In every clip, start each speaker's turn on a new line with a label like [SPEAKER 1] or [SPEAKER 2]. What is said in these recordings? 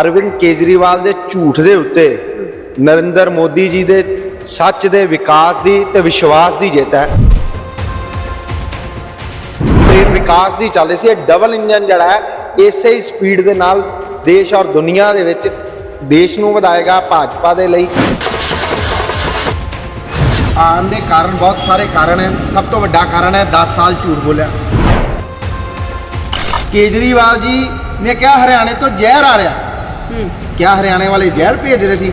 [SPEAKER 1] ਅਰਵਿੰਦ ਕੇਜਰੀਵਾਲ ਦੇ ਝੂਠ ਦੇ ਉੱਤੇ ਨਰਿੰਦਰ ਮੋਦੀ ਜੀ ਦੇ ਸੱਚ ਦੇ ਵਿਕਾਸ ਦੀ ਤੇ ਵਿਸ਼ਵਾਸ ਦੀ ਜਿੱਤ ਹੈ। ਟ੍ਰੇਨ ਵਿਕਾਸ ਦੀ ਚੱਲ ਰਹੀ ਸੀ, ਇਹ ਡਬਲ ਇੰਜਨ ਜਿਹੜਾ ਹੈ, ਇਸੇ ਹੀ ਸਪੀਡ ਦੇ ਨਾਲ ਦੇਸ਼ ਔਰ ਦੁਨੀਆ ਦੇ ਵਿੱਚ ਦੇਸ਼ ਨੂੰ ਵਧਾਏਗਾ ਭਾਜਪਾ ਦੇ ਲਈ। ਆਉਣ ਦੇ ਕਾਰਨ ਬਹੁਤ ਸਾਰੇ ਕਾਰਨ ਹੈ, ਸਭ ਤੋਂ ਵੱਡਾ ਕਾਰਨ ਹੈ 10 ਸਾਲ ਝੂਠ ਬੋਲਿਆ। ਕੇਜਰੀਵਾਲ ਜੀ ਨੇ ਕਿਹਾ, ਹਰਿਆਣੇ ਤੋਂ ਜ਼ਹਿਰ ਆ ਰਿਹਾ। ਕਿਆ ਹਰਿਆਣੇ ਵਾਲੇ ਜ਼ਹਿਰ ਭੇਜ ਰਹੇ ਸੀ?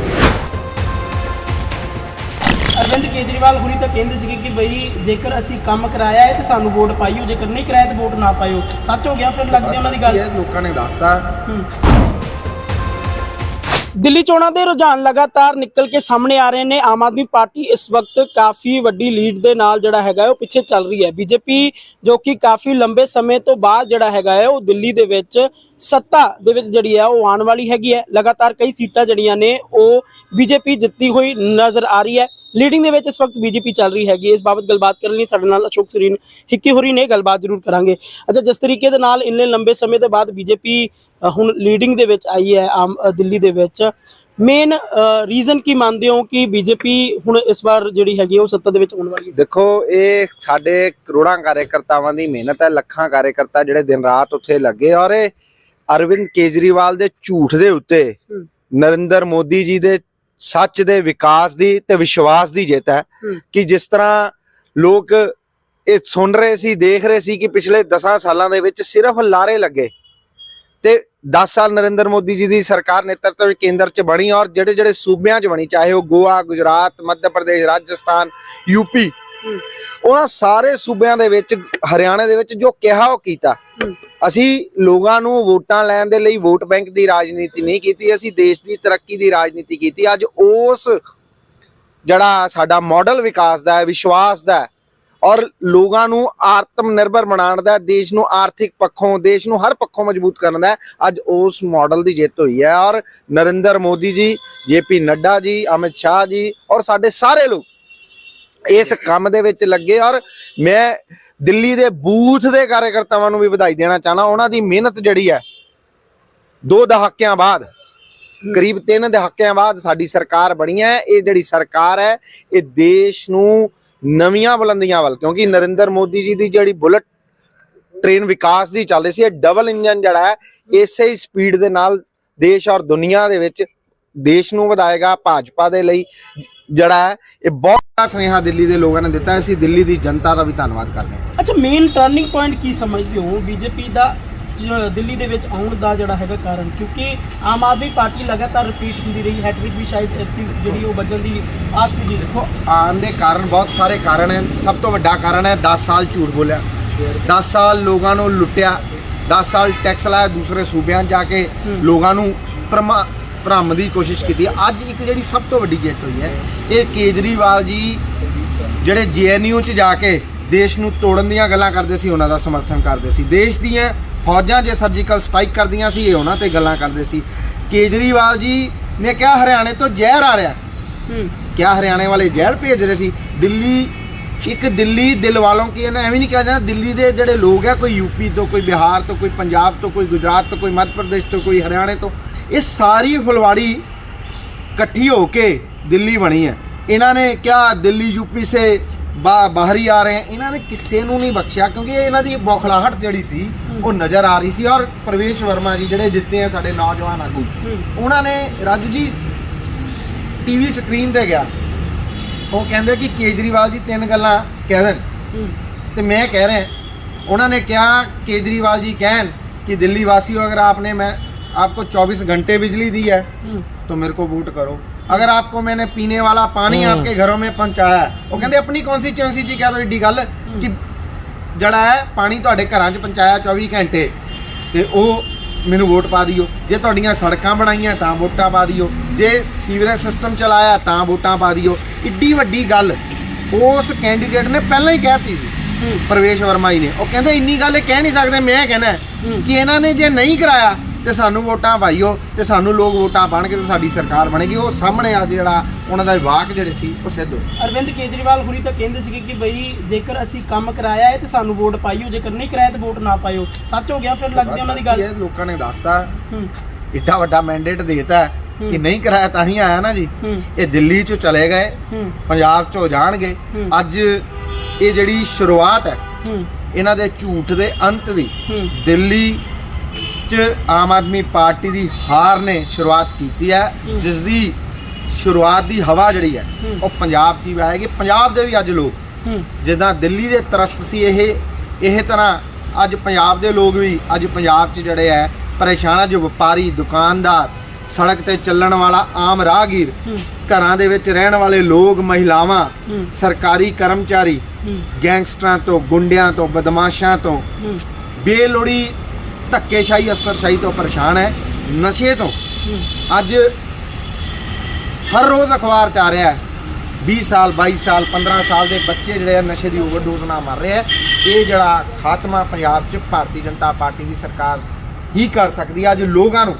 [SPEAKER 2] ਅਰਵਿੰਦ ਕੇਜਰੀਵਾਲ ਹੁਣੀ ਤਾਂ ਕਹਿੰਦੇ ਸੀਗੇ ਕਿ ਬਈ ਜੇਕਰ ਅਸੀਂ ਕੰਮ ਕਰਾਇਆ ਹੈ ਤੇ ਸਾਨੂੰ ਵੋਟ ਪਾਈਓ ਜੇਕਰ ਨਹੀਂ ਕਰਾਇਆ ਤੇ ਵੋਟ ਨਾ ਪਾਈਓ ਸੱਚ ਹੋ ਗਿਆ ਫਿਰ ਲੱਗਦੀ ਉਹਨਾਂ ਦੀ ਗੱਲ।
[SPEAKER 1] ਇਹ ਲੋਕਾਂ ਨੇ ਦੱਸਤਾ।
[SPEAKER 2] ਹੂੰ। ਦਿੱਲੀ ਚੋਣਾਂ ਦੇ ਰੁਝਾਨ ਲਗਾਤਾਰ ਨਿਕਲ ਕੇ ਸਾਹਮਣੇ ਆ ਰਹੇ ਨੇ। ਆਮ ਆਦਮੀ ਪਾਰਟੀ ਇਸ ਵਕਤ ਕਾਫੀ ਵੱਡੀ ਲੀਡ ਦੇ ਨਾਲ ਜਿਹੜਾ ਹੈਗਾ ਉਹ ਪਿੱਛੇ ਚੱਲ ਰਹੀ ਹੈ। ਬੀਜੇਪੀ ਜੋ ਕਿ ਕਾਫੀ ਲੰਬੇ ਸਮੇਂ ਤੋਂ ਬਾਅਦ ਜਿਹੜਾ ਹੈਗਾ ਹੈ, ਉਹ ਦਿੱਲੀ ਦੇ ਵਿੱਚ ਸੱਤਾ ਦੇ ਵਿੱਚ ਜਿਹੜੀ ਹੈ, ਉਹ ਆਉਣ ਵਾਲੀ ਹੈਗੀ ਹੈ। ਲਗਾਤਾਰ ਕਈ ਸੀਟਾਂ ਜਿਹੜੀਆਂ ਨੇ, ਉਹ ਬੀਜੇਪੀ ਜਿੱਤੀ ਹੋਈ ਨਜ਼ਰ ਆ ਰਹੀ ਹੈ। ਲੀਡਿੰਗ ਦੇ ਵਿੱਚ ਇਸ ਵਕਤ ਬੀਜੇਪੀ ਚੱਲ ਰਹੀ ਹੈਗੀ ਹੈ। ਇਸ ਬਾਬਤ ਗੱਲਬਾਤ ਕਰਨ ਲਈ ਸਾਡੇ ਨਾਲ ਅਸ਼ੋਕ ਸਰੀਨ ਹਿੱਕੀ ਹੋਰੀ ਨੇ ਗੱਲਬਾਤ ਜ਼ਰੂਰ ਕਰਾਂਗੇ। ਅੱਛਾ, ਜਿਸ ਤਰੀਕੇ ਦੇ ਨਾਲ ਇੰਨੇ ਲੰਬੇ ਸਮੇਂ ਤੋਂ ਬਾਅਦ ਬੀਜੇਪੀ ਹੁਣ ਲੀਡਿੰਗ ਦੇ ਵਿੱਚ ਆਈ ਹੈ, ਆਮ ਦਿੱਲੀ ਦੇ ਵਿੱਚ ਮੇਨ ਰੀਜ਼ਨ ਕੀ ਮੰਨਦੇ ਹੋ ਕਿ ਬੀਜੇਪੀ ਹੁਣ ਇਸ ਵਾਰ ਜਿਹੜੀ ਹੈਗੀ ਉਹ ਸੱਤਾ ਦੇ ਵਿੱਚ ਆਉਣ ਵਾਲੀ ਹੈ
[SPEAKER 1] ਦੇਖੋ ਇਹ ਸਾਡੇ ਕਰੋੜਾਂ ਕਾਰਜਕਰਤਾਵਾਂ ਦੀ ਮਿਹਨਤ ਹੈ ਲੱਖਾਂ ਕਾਰਜਕਰਤਾ ਜਿਹੜੇ ਦਿਨ ਰਾਤ ਉੱਥੇ ਲੱਗੇ ਔਰ ਇਹ ਅਰਵਿੰਦ ਕੇਜਰੀਵਾਲ ਦੇ ਝੂਠ ਦੇ ਉੱਤੇ। ਨਰਿੰਦਰ ਮੋਦੀ ਜੀ ਦੇ ਸੱਚ ਦੇ ਵਿਕਾਸ ਦੀ ਤੇ ਵਿਸ਼ਵਾਸ ਦੀ ਜਿੱਤ ਹੂੰ। ਕਿ ਜਿਸ ਤਰ੍ਹਾਂ ਲੋਕ ਇਹ ਸੁਣ ਰਹੇ ਸੀ ਦੇਖ ਰਹੇ ਸੀ ਕਿ ਪਿਛਲੇ 10 ਸਾਲਾਂ ਦੇ ਵਿੱਚ ਸਿਰਫ ਲਾਰੇ ਲੱਗੇ ਤੇ 10 ਸਾਲ ਨਰਿੰਦਰ ਮੋਦੀ ਜੀ ਦੀ ਸਰਕਾਰ ਨੇਤਰਤਵ ਕੇਂਦਰ 'ਚ ਬਣੀ ਔਰ ਜਿਹੜੇ ਜਿਹੜੇ ਸੂਬਿਆਂ 'ਚ ਬਣੀ ਚਾਹੇ ਉਹ ਗੋਆ ਗੁਜਰਾਤ ਮੱਧ ਪ੍ਰਦੇਸ਼ ਰਾਜਸਥਾਨ ਯੂਪੀ। ਉਹਨਾਂ ਸਾਰੇ ਸੂਬਿਆਂ ਦੇ ਵਿੱਚ ਹਰਿਆਣਾ ਦੇ ਵਿੱਚ ਜੋ ਕਿਹਾ ਉਹ ਕੀਤਾ। ਅਸੀਂ ਲੋਕਾਂ ਨੂੰ ਵੋਟਾਂ ਲੈਣ ਦੇ ਲਈ ਵੋਟ ਬੈਂਕ ਦੀ ਰਾਜਨੀਤੀ ਨਹੀਂ ਕੀਤੀ ਅਸੀਂ ਦੇਸ਼ ਦੀ ਤਰੱਕੀ ਦੀ ਰਾਜਨੀਤੀ ਕੀਤੀ ਅੱਜ ਉਸ ਜਿਹੜਾ ਸਾਡਾ ਮਾਡਲ ਵਿਕਾਸ ਦਾ ਹੈ ਵਿਸ਼ਵਾਸ ਦਾ ਔਰ ਲੋਕਾਂ ਨੂੰ ਆਤਮ ਨਿਰਭਰ ਬਣਾਉਣ ਦਾ ਦੇਸ਼ ਨੂੰ ਆਰਥਿਕ ਪੱਖੋਂ, ਦੇਸ਼ ਨੂੰ ਹਰ ਪੱਖੋਂ ਮਜ਼ਬੂਤ ਕਰਨ ਦਾ ਅੱਜ ਉਸ ਮਾਡਲ ਦੀ ਜਿੱਤ ਹੋਈ ਹੈ ਔਰ ਨਰਿੰਦਰ ਮੋਦੀ ਜੀ ਜੇਪੀ ਨੱਡਾ ਜੀ, ਅਮਿਤ ਸ਼ਾਹ ਜੀ ਔਰ ਸਾਡੇ ਸਾਰੇ ਲੋਕ ਇਸ ਕੰਮ ਦੇ ਵਿੱਚ ਲੱਗੇ ਔਰ ਮੈਂ ਦਿੱਲੀ ਦੇ ਬੂਥ ਦੇ ਕਾਰਜਕਰਤਾਵਾਂ ਨੂੰ ਵੀ ਵਧਾਈ ਦੇਣਾ ਚਾਹਣਾ ਉਹਨਾਂ ਦੀ ਮਿਹਨਤ ਜਿਹੜੀ ਹੈ, ਦੋ ਦਹਾਕਿਆਂ ਬਾਅਦ, ਕਰੀਬ ਤਿੰਨ ਦਹਾਕਿਆਂ ਬਾਅਦ ਸਾਡੀ ਸਰਕਾਰ ਬਣੀ ਹੈ। ਇਹ ਜਿਹੜੀ ਸਰਕਾਰ ਹੈ, ਇਹ ਦੇਸ਼ ਨੂੰ ਨਵੀਆਂ ਬੁਲੰਦੀਆਂ ਵੱਲ, ਕਿਉਂਕਿ ਨਰਿੰਦਰ ਮੋਦੀ ਜੀ ਦੀ ਜਿਹੜੀ ਬੁਲਟ ਟ੍ਰੇਨ ਵਿਕਾਸ ਦੀ ਚੱਲ ਰਹੀ ਸੀ, ਇਹ ਡਬਲ ਇੰਜਨ ਜਿਹੜਾ ਹੈ, ਇਸੇ ਹੀ ਸਪੀਡ ਦੇ ਨਾਲ ਦੇਸ਼ ਔਰ ਦੁਨੀਆ ਦੇ ਵਿੱਚ ਦੇਸ਼ ਨੂੰ ਵਧਾਏਗਾ, ਭਾਜਪਾ ਦੇ ਲਈ ਜਿਹੜਾ ਹੈ, ਇਹ ਬਹੁਤ ਵੱਡਾ ਸੁਨੇਹਾ ਦਿੱਲੀ ਦੇ ਲੋਕਾਂ ਨੇ ਦਿੱਤਾ ਹੈ। ਅਸੀਂ ਦਿੱਲੀ ਦੀ ਜਨਤਾ ਦਾ ਵੀ ਧੰਨਵਾਦ ਕਰਦੇ ਹਾਂ
[SPEAKER 2] ਅੱਛਾ ਮੇਨ ਟਰਨਿੰਗ ਪੁਆਇੰਟ ਕੀ ਸਮਝਦੇ ਹੋ ਬੀਜੇਪੀ ਦਾ ਦਿੱਲੀ ਦੇ ਵਿੱਚ ਆਉਣ ਦਾ ਜਿਹੜਾ ਹੈਗਾ ਕਾਰਨ ਕਿਉਂਕਿ ਆਮ ਆਦਮੀ ਪਾਰਟੀ ਲਗਾਤਾਰ ਰਿਪੀਟ ਹੁੰਦੀ ਰਹੀ ਹੈਟ੍ਰਿਕ ਵੀ ਸ਼ਾਇਦ ਜਿਹੜੀ ਉਹ ਵੱਜਣ ਦੀ ਆਸ ਸੀ ਜੀ।
[SPEAKER 1] ਦੇਖੋ ਆਉਣ ਦੇ ਕਾਰਨ ਬਹੁਤ ਸਾਰੇ ਕਾਰਨ ਹੈ ਸਭ ਤੋਂ ਵੱਡਾ ਕਾਰਨ ਹੈ 10 ਸਾਲ ਝੂਠ ਬੋਲਿਆ। 10 ਸਾਲ ਲੋਕਾਂ ਨੂੰ ਲੁੱਟਿਆ 10 ਸਾਲ ਟੈਕਸ ਲਾਇਆ ਦੂਸਰੇ ਸੂਬਿਆਂ ਜਾ ਕੇ। ਲੋਕਾਂ ਨੂੰ ਭਰਮਾ ਭਰਮ ਦੀ ਕੋਸ਼ਿਸ਼ ਕੀਤੀ। ਅੱਜ ਇੱਕ ਜਿਹੜੀ ਸਭ ਤੋਂ ਵੱਡੀ ਜਿੱਤ ਹੋਈ ਹੈ ਇਹ ਕੇਜਰੀਵਾਲ ਜੀ ਜਿਹੜੇ ਜੀਐਨਯੂ 'ਚ ਜਾ ਕੇ ਦੇਸ਼ ਨੂੰ ਤੋੜਨ ਦੀਆਂ ਗੱਲਾਂ ਕਰਦੇ ਸੀ ਉਹਨਾਂ ਦਾ ਸਮਰਥਨ ਕਰਦੇ ਸੀ। ਦੇਸ਼ ਦੀਆਂ ਫੌਜਾਂ ਜੇ ਸਰਜੀਕਲ ਸਟ੍ਰਾਈਕ ਕਰਦੀਆਂ ਸੀ ਇਹ ਉਹਨਾਂ ਤੇ ਗੱਲਾਂ ਕਰਦੇ ਸੀ। ਕੇਜਰੀਵਾਲ ਜੀ ਨੇ ਕਿਹਾ ਹਰਿਆਣੇ ਤੋਂ ਜ਼ਹਿਰ ਆ ਰਿਹਾ।
[SPEAKER 2] ਹੂੰ।
[SPEAKER 1] ਕਿਆ ਹਰਿਆਣੇ ਵਾਲੇ ਜ਼ਹਿਰ ਭੇਜ ਰਹੇ ਸੀ। ਦਿੱਲੀ ਇੱਕ ਦਿੱਲੀ ਦਿਲ ਵਾਲੋਂ ਕੀ ਇਹਨਾਂ ਐਵੇਂ ਨਹੀਂ ਕਿਹਾ ਜਾਂਦਾ ਦਿੱਲੀ ਦੇ ਜਿਹੜੇ ਲੋਕ ਆ ਕੋਈ ਯੂਪੀ ਤੋਂ ਕੋਈ ਬਿਹਾਰ ਤੋਂ ਕੋਈ ਪੰਜਾਬ ਤੋਂ ਕੋਈ ਗੁਜਰਾਤ ਤੋਂ ਕੋਈ ਮੱਧ ਪ੍ਰਦੇਸ਼ ਤੋਂ ਕੋਈ ਹਰਿਆਣੇ ਤੋਂ ਇਹ ਸਾਰੀ ਫੁਲਵਾੜੀ ਇਕੱਠੀ ਹੋ ਕੇ ਦਿੱਲੀ ਬਣੀ ਹੈ। ਇਹਨਾਂ ਨੇ ਕਿਹਾ ਦਿੱਲੀ ਯੂਪੀ ਸੇ ਬਾ ਬਾਹਰੀ ਆ ਰਹੇ ਇਹਨਾਂ ਨੇ ਕਿਸੇ ਨੂੰ ਨਹੀਂ ਬਖਸ਼ਿਆ ਕਿਉਂਕਿ ਇਹਨਾਂ ਦੀ ਬੌਖਲਾਹਟ ਜਿਹੜੀ ਸੀ ਉਹ ਨਜ਼ਰ ਆ ਰਹੀ ਸੀ ਔਰ ਪ੍ਰਵੇਸ਼ ਵਰਮਾ ਜੀ ਜਿਹੜੇ ਜਿੱਤੇ ਆ ਸਾਡੇ ਨੌਜਵਾਨ ਆਗੂ ਉਹਨਾਂ ਨੇ ਰਾਜੂ ਜੀ ਟੀਵੀ ਸਕਰੀਨ ਤੇ ਗਿਆ। ਉਹ ਕਹਿੰਦੇ ਕਿ ਕੇਜਰੀਵਾਲ ਜੀ ਤਿੰਨ ਗੱਲਾਂ ਕਹਿ ਦੇਣ। ਤੇ ਮੈਂ ਕਹਿ ਰਿਹਾ ਉਹਨਾਂ ਨੇ ਕਿਹਾ ਕੇਜਰੀਵਾਲ ਜੀ ਕਹਿਣ ਕਿ ਦਿੱਲੀ ਵਾਸੀਓ ਅਗਰ ਆਪਨੇ ਮੈਂ आपको 24 घंटे बिजली दी है
[SPEAKER 2] ਹੂੰ
[SPEAKER 1] तो मेरे को वोट करो अगर आपको मैंने पीने वाला पानी आपके घरों में पहुंचाया है ਉਹ ਕਹਿੰਦੇ ਆਪਣੀ ਕਨਸਟੀਚੁਐਂਸੀ 'ਚ ਕਹਿ ਦੋ ਏਡੀ ਗੱਲ ਕਿ ਜਿਹੜਾ ਹੈ ਪਾਣੀ ਤੁਹਾਡੇ ਘਰਾਂ 'ਚ ਪਹੁੰਚਾਇਆ 24 ਘੰਟੇ ਤੇ ਉਹ ਮੈਨੂੰ ਵੋਟ ਪਾ ਦਿਓ ਜੇ ਤੁਹਾਡੀਆਂ ਸੜਕਾਂ ਬਣਾਈਆਂ ਤਾਂ ਵੋਟਾਂ ਪਾ ਦਿਓ ਜੇ ਸੀਵਰੇਜ ਸਿਸਟਮ ਚਲਾਇਆ ਤਾਂ ਵੋਟਾਂ ਪਾ ਦਿਓ ਏਡੀ ਵੱਡੀ ਗੱਲ ਉਸ ਕੈਂਡੀਡੇਟ ਨੇ ਪਹਿਲਾਂ ਹੀ ਕਹਿਤੀ ਸੀ
[SPEAKER 2] ਹੂੰ
[SPEAKER 1] ਪ੍ਰਵੇਸ਼ ਵਰਮਾ ਜੀ ਨੇ ਉਹ ਕਹਿੰਦੇ ਇੰਨੀ ਗੱਲ ਇਹ ਕਹਿ ਨਹੀਂ ਸਕਦੇ ਮੈਂ ਕਹਿਣਾ ਹੈ
[SPEAKER 2] ਹੂੰ।
[SPEAKER 1] ਕਿ ਇਹਨਾਂ ਨੇ ਜੇ ਨਹੀਂ ਕਰਾਇਆ ਤੇ ਸਾਨੂੰ ਵੋਟਾਂ ਪਾਈਓ ਤੇ ਸਾਨੂੰ ਲੋਕ ਵੋਟਾਂ ਪਾਣਗੇ ਤੇ ਸਾਡੀ ਸਰਕਾਰ ਬਣੇਗੀ। ਉਹ ਸਾਹਮਣੇ ਅੱਜ ਜਿਹੜਾ ਉਹਨਾਂ ਦਾ ਵਾਕ ਜਿਹੜੇ ਸੀ ਉਹ ਸਿੱਧ ਹੋਏ।
[SPEAKER 2] ਅਰਵਿੰਦ ਕੇਜਰੀਵਾਲ ਹੁਣੀ ਤਾਂ ਕਹਿੰਦੇ ਸੀਗੇ ਕਿ ਬਈ ਜੇਕਰ ਅਸੀਂ ਕੰਮ ਕਰਾਇਆ ਹੈ ਤੇ ਸਾਨੂੰ ਵੋਟ ਪਾਈਓ ਜੇਕਰ ਨਹੀਂ ਕਰਾਇਆ ਤੇ ਵੋਟ ਨਾ ਪਾਈਓ ਸੱਚ ਹੋ ਗਿਆ ਫਿਰ ਲੱਗਦੀ ਉਹਨਾਂ ਦੀ ਗੱਲ।
[SPEAKER 1] ਇਹ ਲੋਕਾਂ ਨੇ ਦੱਸਤਾ। ਇੱਡਾ ਵੱਡਾ ਮੈਂਡੇਟ ਦੇਤਾ ਕਿ। ਨਹੀਂ ਕਰਾਇਆ ਤਾਂ ਹੀ ਆਇਆ ਨਾ ਜੀ। ਇਹ ਦਿੱਲੀ ਚੋਂ ਚਲੇ ਗਏ ਪੰਜਾਬ ਚੋਂ ਜਾਣਗੇ। ਅੱਜ ਇਹ ਜਿਹੜੀ ਸ਼ੁਰੂਆਤ ਹੈ ਇਹਨਾਂ ਦੇ ਝੂਠ ਦੇ ਅੰਤ ਦੀ ਦਿੱਲੀ 'ਚ ਆਮ ਆਦਮੀ ਪਾਰਟੀ ਦੀ ਹਾਰ ਨੇ ਸ਼ੁਰੂਆਤ ਕੀਤੀ ਹੈ। ਜਿਸ ਦੀ ਸ਼ੁਰੂਆਤ ਦੀ ਹਵਾ ਜਿਹੜੀ ਹੈ। ਉਹ ਪੰਜਾਬ 'ਚ ਹੀ ਆਏਗੀ ਪੰਜਾਬ ਦੇ ਵੀ ਅੱਜ ਲੋਕ ਜਿੱਦਾਂ ਦਿੱਲੀ ਦੇ ਤਰਸਤ ਸੀ ਇਹ ਇਹ ਤਰ੍ਹਾਂ ਅੱਜ ਪੰਜਾਬ ਦੇ ਲੋਕ ਵੀ ਅੱਜ ਪੰਜਾਬ 'ਚ ਜਿਹੜੇ ਹੈ ਪਰੇਸ਼ਾਨ ਆ ਜੋ ਵਪਾਰੀ ਦੁਕਾਨਦਾਰ ਸੜਕ ਤੇ ਚੱਲਣ ਵਾਲਾ ਆਮ ਰਾਹਗੀਰ ਘਰਾਂ ਦੇ ਵਿੱਚ ਰਹਿਣ ਵਾਲੇ ਲੋਕ ਮਹਿਲਾਵਾਂ ਸਰਕਾਰੀ ਕਰਮਚਾਰੀ ਗੈਂਗਸਟਰਾਂ ਤੋਂ ਗੁੰਡਿਆਂ ਤੋਂ ਬਦਮਾਸ਼ਾਂ ਤੋਂ ਬੇਲੋੜੀ ਧੱਕੇਸ਼ਾਹੀ, ਅਫਸਰਸ਼ਾਹੀ ਤੋਂ ਪਰੇਸ਼ਾਨ ਹੈ, ਨਸ਼ੇ ਤੋਂ। ਅੱਜ ਹਰ ਰੋਜ਼ ਅਖਬਾਰ ਚ ਆ ਰਿਹਾ ਹੈ 20 ਸਾਲ 22 ਸਾਲ 15 ਸਾਲ ਦੇ ਬੱਚੇ ਜਿਹੜੇ ਆ ਨਸ਼ੇ ਦੀ ਓਵਰਡੋਜ਼ ਨਾਲ ਮਰ ਰਹੇ ਆ ਇਹ ਜਿਹੜਾ ਖਾਤਮਾ ਪੰਜਾਬ 'ਚ ਭਾਰਤੀ ਜਨਤਾ ਪਾਰਟੀ ਦੀ ਸਰਕਾਰ ਹੀ ਕਰ ਸਕਦੀ ਹੈ। ਅੱਜ ਲੋਕਾਂ ਨੂੰ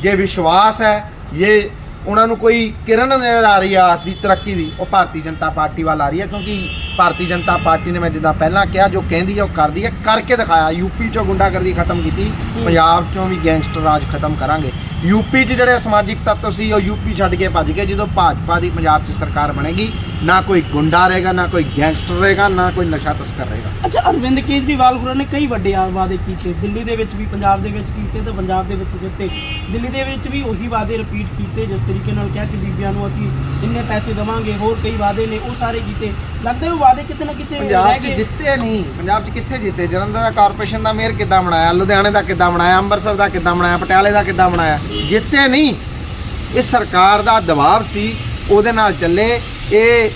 [SPEAKER 1] ਜੇ ਵਿਸ਼ਵਾਸ ਹੈ ਇਹ ਉਹਨਾਂ ਨੂੰ ਕੋਈ ਕਿਰਨ ਨਜ਼ਰ ਆ ਰਹੀ ਹੈ, ਆਸ ਦੀ ਤਰੱਕੀ ਦੀ, ਉਹ ਭਾਰਤੀ ਜਨਤਾ ਪਾਰਟੀ ਵੱਲ ਆ ਰਹੀ ਹੈ, ਕਿਉਂਕਿ ਭਾਰਤੀ ਜਨਤਾ ਪਾਰਟੀ ਨੇ ਮੈਂ ਜਿੱਦਾਂ ਪਹਿਲਾਂ ਕਿਹਾ ਜੋ ਕਹਿੰਦੀ ਹੈ ਉਹ ਕਰਦੀ ਹੈ ਕਰਕੇ ਦਿਖਾਇਆ। ਯੂਪੀ ਚੋਂ ਗੁੰਡਾਗਰਦੀ ਖਤਮ ਕੀਤੀ ਪੰਜਾਬ ਚੋਂ ਵੀ ਗੈਂਗਸਟਰ ਰਾਜ ਖਤਮ ਕਰਾਂਗੇ। ਯੂਪੀ 'ਚ ਜਿਹੜੇ ਸਮਾਜਿਕ ਤੱਤਵ ਸੀ ਉਹ ਯੂਪੀ ਛੱਡ ਕੇ ਭੱਜ ਗਏ ਜਦੋਂ ਭਾਜਪਾ ਦੀ ਪੰਜਾਬ 'ਚ ਸਰਕਾਰ ਬਣੇਗੀ। ਨਾ ਕੋਈ ਗੁੰਡਾ ਰਹੇਗਾ ਨਾ ਕੋਈ ਗੈਂਗਸਟਰ ਰਹੇਗਾ ਨਾ ਕੋਈ ਨਸ਼ਾ ਤਸਕਰ ਰਹੇਗਾ।
[SPEAKER 2] ਅੱਛਾ ਅਰਵਿੰਦ ਕੇਜਰੀਵਾਲ ਹੋਰਾਂ ਨੇ ਕਈ ਵੱਡੇ ਆ- ਵਾਅਦੇ ਕੀਤੇ। ਦਿੱਲੀ ਦੇ ਵਿੱਚ ਵੀ ਪੰਜਾਬ ਦੇ ਵਿੱਚ ਕੀਤੇ ਤੇ ਪੰਜਾਬ ਦੇ ਵਿੱਚ ਜਿੱਤੇ ਦਿੱਲੀ ਦੇ ਵਿੱਚ ਵੀ ਉਹੀ ਵਾਅਦੇ ਰਿਪੀਟ ਕੀਤੇ ਜਿਸ ਤਰੀਕੇ ਨਾਲ ਕਿਹਾ ਕਿ ਬੀਬੀਆਂ ਨੂੰ ਅਸੀਂ ਇੰਨੇ ਪੈਸੇ ਦੇਵਾਂਗੇ ਹੋਰ ਕਈ ਵਾਅਦੇ ਨੇ ਉਹ ਸਾਰੇ ਕੀਤੇ। ਲੱਗਦਾ ਉਹ ਵਾਅਦੇ ਕਿਤੇ ਨਾ ਕਿਤੇ
[SPEAKER 1] ਪੰਜਾਬ
[SPEAKER 2] ਰਹਿ
[SPEAKER 1] 'ਚ
[SPEAKER 2] ਗਏ।
[SPEAKER 1] ਜਿੱਤੇ ਨਹੀਂ। ਪੰਜਾਬ 'ਚ ਕਿੱਥੇ ਜਿੱਤੇ? ਜਲੰਧਰ ਦਾ ਕਾਰਪੋਰੇਸ਼ਨ ਦਾ ਮੇਅਰ ਕਿੱਦਾਂ ਬਣਾਇਆ? ਲੁਧਿਆਣੇ ਦਾ ਕਿੱਦਾਂ ਬਣਾਇਆ? ਅੰਮ੍ਰਿਤਸਰ ਦਾ ਕਿੱਦਾਂ ਬਣਾਇਆ? ਪਟਿਆਲੇ ਦਾ ਕਿੱਦਾਂ ਬਣਾਇਆ? ਜਿੱਤੇ ਨਹੀਂ। ਇਹ ਸਰਕਾਰ ਦਾ ਦਬਾਅ ਸੀ ਉਹਦੇ ਨਾਲ ਚੱਲੇ। ਇਹ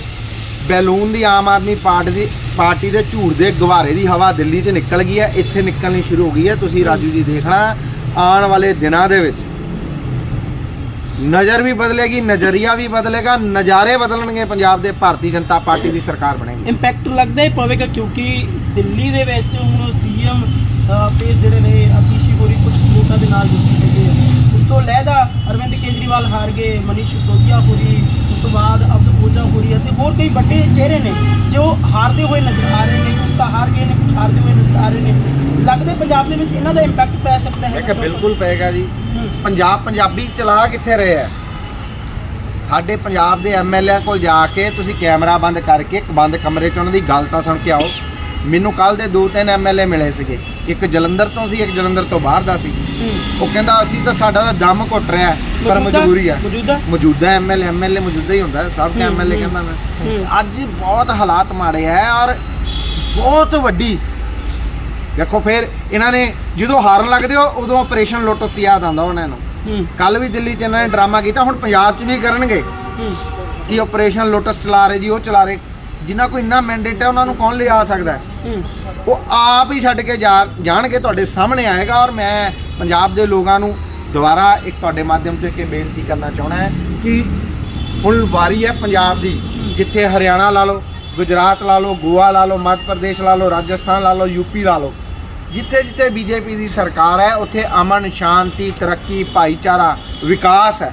[SPEAKER 1] ਬੈਲੂਨ ਦੀ ਆਮ ਆਦਮੀ ਪਾਰਟੀ ਦੀ ਪਾਰਟੀ ਦੇ ਝੂਠ ਦੇ ਗਵਾਰੇ ਦੀ ਹਵਾ ਦਿੱਲੀ 'ਚ ਨਿਕਲ ਗਈ ਹੈ, ਇੱਥੇ ਨਿਕਲਣੀ ਸ਼ੁਰੂ ਹੋ ਗਈ ਹੈ। ਤੁਸੀਂ ਰਾਜੂ ਜੀ ਦੇਖਣਾ, ਆਉਣ ਵਾਲੇ ਦਿਨਾਂ ਦੇ ਵਿੱਚ। ਨਜ਼ਰ ਵੀ ਬਦਲੇਗੀ, ਨਜ਼ਰੀਆ ਵੀ ਬਦਲੇਗਾ, ਨਜ਼ਾਰੇ ਬਦਲਣਗੇ ਪੰਜਾਬ ਦੇ ਭਾਰਤੀ ਜਨਤਾ ਪਾਰਟੀ ਦੀ ਸਰਕਾਰ ਬਣੇਗੀ।
[SPEAKER 2] ਇੰਪੈਕਟ ਲੱਗਦਾ ਹੀ ਪਵੇਗਾ ਕਿਉਂਕਿ ਦਿੱਲੀ ਦੇ ਵਿੱਚ ਹੁਣ ਸੀਐਮ ਫਿਰ ਜਿਹੜੇ ਨੇ ਅਤੀਸ਼ੀ ਹੋਰੀ ਕੁਝ ਲੋਕਾਂ ਦੇ ਨਾਲ ਜਿੱਤੇ ਹੈਗੇ ਉਸ ਤੋਂ ਲਹਿਦਾ ਅਰਵਿੰਦ ਕੇਜਰੀਵਾਲ ਹਾਰ ਗਏ, ਮਨੀਸ਼ ਸਿਸੋਦੀਆ ਹੋਰੀ, ਉਸ ਤੋਂ ਬਾਅਦ ਅਬਦ ਓਜਾ ਹੋਰੀ ਅਤੇ ਹੋਰ ਕਈ ਵੱਡੇ ਚਿਹਰੇ ਨੇ ਜੋ ਹਾਰਦੇ ਹੋਏ ਨਜ਼ਰ ਆ ਰਹੇ ਨੇ ਕੁਝ ਤਾਂ ਹਾਰ ਗਏ ਨੇ ਕੁਝ ਹਾਰਦੇ ਹੋਏ ਨਜ਼ਰ ਆ ਰਹੇ ਨੇ। ਲੱਗਦਾ ਪੰਜਾਬ ਦੇ ਵਿੱਚ ਇਹਨਾਂ ਦਾ ਇੰਪੈਕਟ ਪੈ ਸਕਦਾ ਹੈ।
[SPEAKER 1] ਮੈਂ ਕਿਹਾ ਬਿਲਕੁਲ ਪਏਗਾ ਜੀ।
[SPEAKER 2] ਹੂੰ,
[SPEAKER 1] ਪੰਜਾਬ ਪੰਜਾਬੀ ਚਲਾ ਕਿੱਥੇ ਰਹੇ ਹੈ? ਸਾਡੇ ਪੰਜਾਬ ਦੇ ਐਮਐਲਏ ਕੋਲ ਜਾ ਕੇ ਤੁਸੀਂ ਕੈਮਰਾ ਬੰਦ ਕਰਕੇ ਇੱਕ ਬੰਦ ਕਮਰੇ 'ਚ ਉਹਨਾਂ ਦੀ ਗੱਲ ਤਾਂ ਸੁਣ ਕੇ ਆਓ। ਮੈਨੂੰ ਕੱਲ ਦੇ ਦੋ ਤਿੰਨ ਐਮਐਲਏ ਮਿਲੇ ਸੀਗੇ। ਇੱਕ ਜਲੰਧਰ ਤੋਂ ਸੀ ਇੱਕ ਜਲੰਧਰ ਤੋਂ ਬਾਹਰ ਦਾ ਸੀ। ਉਹ ਕਹਿੰਦਾ ਅਸੀਂ ਤਾਂ ਸਾਡਾ ਤਾਂ ਦਮ ਘੁੱਟ ਰਿਹਾ ਪਰ ਮਜਬੂਰੀ ਹੈ।
[SPEAKER 2] ਮੌਜੂਦਾ?
[SPEAKER 1] ਮੌਜੂਦਾ ਐਮਐਲਏ ਐਮਐਲਏ ਮੌਜੂਦਾ ਹੀ ਹੁੰਦਾ ਸਭ
[SPEAKER 2] ਹੂੰ,
[SPEAKER 1] ਐਮਐਲਏ ਕਹਿੰਦਾ ਮੈਂ। ਅੱਜ ਬਹੁਤ ਹਾਲਾਤ ਮਾੜੇ ਹੈ ਔਰ ਬਹੁਤ ਵੱਡੀ। ਦੇਖੋ ਫਿਰ ਇਹਨਾਂ ਨੇ ਜਦੋਂ ਹਾਰਨ ਲੱਗਦੇ ਹੋ ਉਦੋਂ ਆਪਰੇਸ਼ਨ ਲੋਟਸ ਯਾਦ ਆਉਂਦਾ ਉਹਨਾਂ ਨੂੰ। ਕੱਲ ਵੀ ਦਿੱਲੀ 'ਚ ਇਹਨਾਂ ਨੇ ਡਰਾਮਾ ਕੀਤਾ ਹੁਣ ਪੰਜਾਬ 'ਚ ਵੀ ਕਰਨਗੇ। ਕਿ ਆਪਰੇਸ਼ਨ ਲੋਟਸ ਚਲਾ ਰਹੇ ਜੀ ਉਹ ਚਲਾ ਰਹੇ। ਜਿਨ੍ਹਾਂ ਕੋਈ ਇੰਨਾ ਮੈਂਡੇਟ ਹੈ ਉਹਨਾਂ ਨੂੰ ਕੌਣ ਲਿਆ ਸਕਦਾ ਹੂੰ। ਉਹ ਆਪ ਹੀ ਛੱਡ ਕੇ ਜਾ ਜਾਣਗੇ, ਤੁਹਾਡੇ ਸਾਹਮਣੇ ਆਏਗਾ ਔਰ ਮੈਂ ਪੰਜਾਬ ਦੇ ਲੋਕਾਂ ਨੂੰ ਦੁਬਾਰਾ ਇੱਕ ਤੁਹਾਡੇ ਮਾਧਿਅਮ ਤੋਂ ਇੱਕ ਇਹ ਬੇਨਤੀ ਕਰਨਾ ਚਾਹਣਾ ਹੈ ਕਿ ਹੁਣ ਵਾਰੀ ਹੈ ਪੰਜਾਬ ਦੀ। ਜਿੱਥੇ ਹਰਿਆਣਾ ਲਾ ਲਓ, ਗੁਜਰਾਤ ਲਾ ਲਓ, ਗੋਆ ਲਾ ਲਓ, ਮੱਧ ਪ੍ਰਦੇਸ਼ ਲਾ ਲਓ, ਰਾਜਸਥਾਨ ਲਾ ਲਓ ਯੂਪੀ ਲਾ ਲਓ। ਜਿੱਥੇ ਜਿੱਥੇ ਬੀਜੇਪੀ ਦੀ ਸਰਕਾਰ ਹੈ, ਉੱਥੇ ਅਮਨ, ਸ਼ਾਂਤੀ, ਤਰੱਕੀ, ਭਾਈਚਾਰਾ, ਵਿਕਾਸ ਹੈ।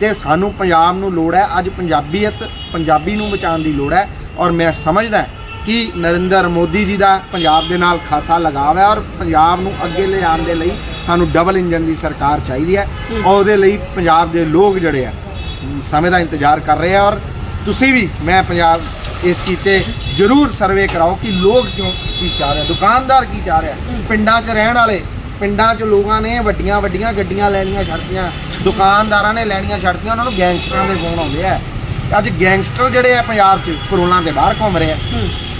[SPEAKER 1] ਤੇ ਸਾਨੂੰ ਪੰਜਾਬ ਨੂੰ ਲੋੜ ਹੈ, ਅੱਜ ਪੰਜਾਬੀਅਤ, ਪੰਜਾਬੀ ਨੂੰ ਬਚਾਉਣ ਦੀ ਲੋੜ ਹੈ। ਔਰ ਮੈਂ ਸਮਝਦਾ ਕਿ ਨਰਿੰਦਰ ਮੋਦੀ ਜੀ ਦਾ ਪੰਜਾਬ ਦੇ ਨਾਲ ਖਾਸਾ ਲਗਾਵ ਹੈ ਔਰ ਪੰਜਾਬ ਨੂੰ ਅੱਗੇ ਲਿਜਾਣ ਦੇ ਲਈ ਸਾਨੂੰ ਡਬਲ ਇੰਜਨ ਦੀ ਸਰਕਾਰ ਚਾਹੀਦੀ ਹੈ ਔਰ ਉਹਦੇ ਲਈ ਪੰਜਾਬ ਦੇ ਲੋਕ ਜਿਹੜੇ ਆ ਸਮੇਂ ਦਾ ਇੰਤਜ਼ਾਰ ਕਰ ਰਹੇ ਆ ਔਰ ਤੁਸੀਂ ਵੀ ਮੈਂ ਪੰਜਾਬ ਇਸ ਚੀਜ਼ ਤੇ ਜ਼ਰੂਰ ਸਰਵੇ ਕਰਾਓ ਕਿ ਲੋਕ ਕਿਉਂ ਕੀ ਚਾਹ ਰਹੇ ਦੁਕਾਨਦਾਰ ਕੀ ਚਾਹ ਰਿਹਾ? ਪਿੰਡਾਂ 'ਚ ਰਹਿਣ ਵਾਲੇ ਪਿੰਡਾਂ 'ਚ ਲੋਕਾਂ ਨੇ ਵੱਡੀਆਂ ਵੱਡੀਆਂ ਗੱਡੀਆਂ ਲੈਣੀਆਂ ਛੱਡਤੀਆਂ ਦੁਕਾਨਦਾਰਾਂ ਨੇ ਲੈਣੀਆਂ ਛੱਡਤੀਆਂ ਉਹਨਾਂ ਨੂੰ ਗੈਂਗਸਟਰਾਂ ਦੇ ਫੋਨ ਆਉਂਦੇ ਆ। ਅੱਜ ਗੈਂਗਸਟਰ ਜਿਹੜੇ ਆ ਪੰਜਾਬ 'ਚ ਕਰੋਨਾ ਦੇ ਬਾਹਰ ਘੁੰਮ ਰਹੇ ਆ।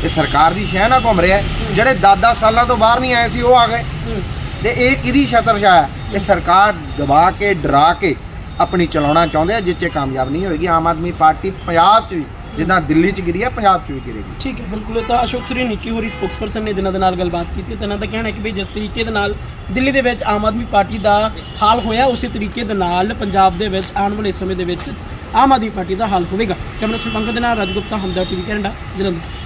[SPEAKER 1] ਇਹ ਸਰਕਾਰ ਦੀ ਸ਼ਹਿ ਨਾਲ ਘੁੰਮ ਰਿਹਾ ਜਿਹੜੇ 10-10 ਸਾਲਾਂ ਤੋਂ ਬਾਹਰ ਨਹੀਂ ਆਏ ਸੀ ਉਹ ਆ ਗਏ।
[SPEAKER 2] ਹੂੰ।
[SPEAKER 1] ਤੇ ਇਹ ਕਿਹਦੀ ਛਤਰਛਾਇਆ ਹੈ? ਇਹ ਸਰਕਾਰ ਦਬਾ ਕੇ ਡਰਾ ਕੇ ਆਪਣੀ ਚਲਾਉਣਾ ਚਾਹੁੰਦੇ ਆ ਜਿੱਚੇ ਕਾਮਯਾਬ ਨਹੀਂ ਹੋਏਗੀ। ਆਮ ਆਦਮੀ ਪਾਰਟੀ ਪੰਜਾਬ 'ਚ ਵੀ ਜਿੱਦਾਂ ਦਿੱਲੀ 'ਚ ਗਿਰੀ ਹੈ ਪੰਜਾਬ 'ਚ ਵੀ ਗਿਰੇਗੀ।
[SPEAKER 2] ਠੀਕ ਹੈ ਬਿਲਕੁਲ। ਇਹ ਤਾਂ ਅਸ਼ੋਕ ਸਰੀ ਨਿੱਕੀ ਹੋਰੀ ਸਪੋਕਸਪਰਸਨ ਨੇ ਜਿਨ੍ਹਾਂ ਦੇ ਨਾਲ ਗੱਲਬਾਤ ਕੀਤੀ ਤੇ ਇਹਨਾਂ ਦਾ ਕਹਿਣਾ ਹੈ ਕਿ ਵੀ ਜਿਸ ਤਰੀਕੇ ਦੇ ਨਾਲ ਦਿੱਲੀ ਦੇ ਵਿੱਚ ਆਮ ਆਦਮੀ ਪਾਰਟੀ ਦਾ ਹਾਲ ਹੋਇਆ ਉਸੇ ਤਰੀਕੇ ਦੇ ਨਾਲ ਪੰਜਾਬ ਦੇ ਵਿੱਚ ਆਉਣ ਵਾਲੇ ਸਮੇਂ ਦੇ ਵਿੱਚ ਆਮ ਆਦਮੀ ਪਾਰਟੀ ਦਾ ਹਾਲ ਹੋਵੇਗਾ। ਕੈਮਰਾ ਸੰਪੰਕ ਦੇ ਨਾਲ ਰਾਜਗੁਪਤਾ ਹਮਦਰ ਟੀਵੀ ਕੈਨੇਡਾ ਜਲੰਧਰ।